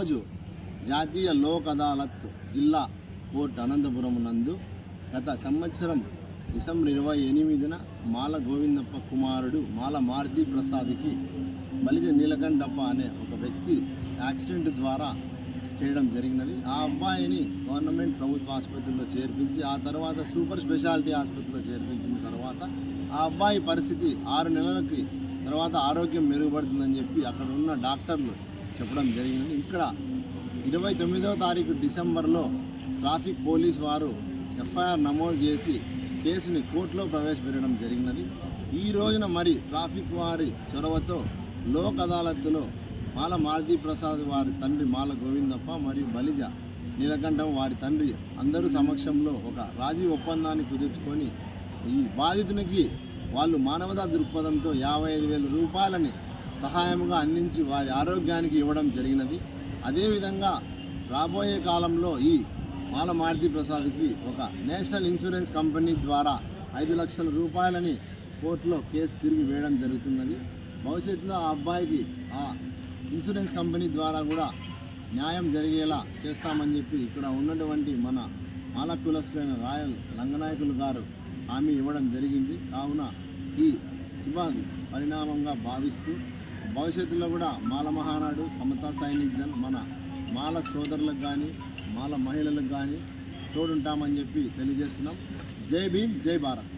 జాతీయ లోక్ అదాలత్ జిల్లా కోర్టు అనంతపురం నందు గత సంవత్సరం డిసెంబర్ ఇరవై ఎనిమిదిన మాల గోవిందప్ప కుమారుడు మాల మారుతి ప్రసాద్కి బలిజ నీలకంఠప్ప అనే ఒక వ్యక్తి యాక్సిడెంట్ ద్వారా చేయడం జరిగినది. ఆ అబ్బాయిని గవర్నమెంట్ ప్రభుత్వ ఆసుపత్రిలో చేర్పించి ఆ తర్వాత సూపర్ స్పెషాలిటీ ఆసుపత్రిలో చేర్పించిన తర్వాత ఆ అబ్బాయి పరిస్థితి ఆరు నెలలకి తర్వాత ఆరోగ్యం మెరుగుపడుతుందని చెప్పి అక్కడ ఉన్న డాక్టర్లు చెప్పడం జరిగినది ఇక్కడ ఇరవై తొమ్మిదవ తారీఖు డిసెంబర్లో ట్రాఫిక్ పోలీస్ వారు ఎఫ్ఐఆర్ నమోదు చేసి కేసుని కోర్టులో ప్రవేశపెట్టడం జరిగినది. ఈ రోజున మరి ట్రాఫిక్ వారి చొరవతో లోక్ అదాలత్లో మాల మారుతి ప్రసాద్ వారి తండ్రి మాల గోవిందప్ప మరియు బలిజ నీలకంఠం వారి తండ్రి అందరూ సమక్షంలో ఒక రాజీ ఒప్పందాన్ని కుదుర్చుకొని ఈ బాధితునికి వాళ్ళు మానవతా దృక్పథంతో యాభై ఐదు వేల రూపాయలని సహాయముగా అందించి వారి ఆరోగ్యానికి ఇవ్వడం జరిగినది. అదేవిధంగా రాబోయే కాలంలో ఈ మాల మారుతి ప్రసాద్కి ఒక నేషనల్ ఇన్సూరెన్స్ కంపెనీ ద్వారా ఐదు లక్షల రూపాయలని కోర్టులో కేసు తిరిగి వేయడం జరుగుతున్నది. భవిష్యత్తులో ఆ అబ్బాయికి ఆ ఇన్సూరెన్స్ కంపెనీ ద్వారా కూడా న్యాయం జరిగేలా చేస్తామని చెప్పి ఇక్కడ ఉన్నటువంటి మన మాల కులస్తులైన రాయల్ రంగనాయకులు గారు హామీ ఇవ్వడం జరిగింది. కావున ఈ శుభాది పరిణామంగా భావిస్తూ భవిష్యత్తులో కూడా మాల మహానాడు సమతా సైనిక్ దళ్ మన మాల సోదరులకు కానీ మాల మహిళలకు కానీ తోడుంటామని చెప్పి తెలియజేస్తున్నాం. జై భీమ్ జై భారత్.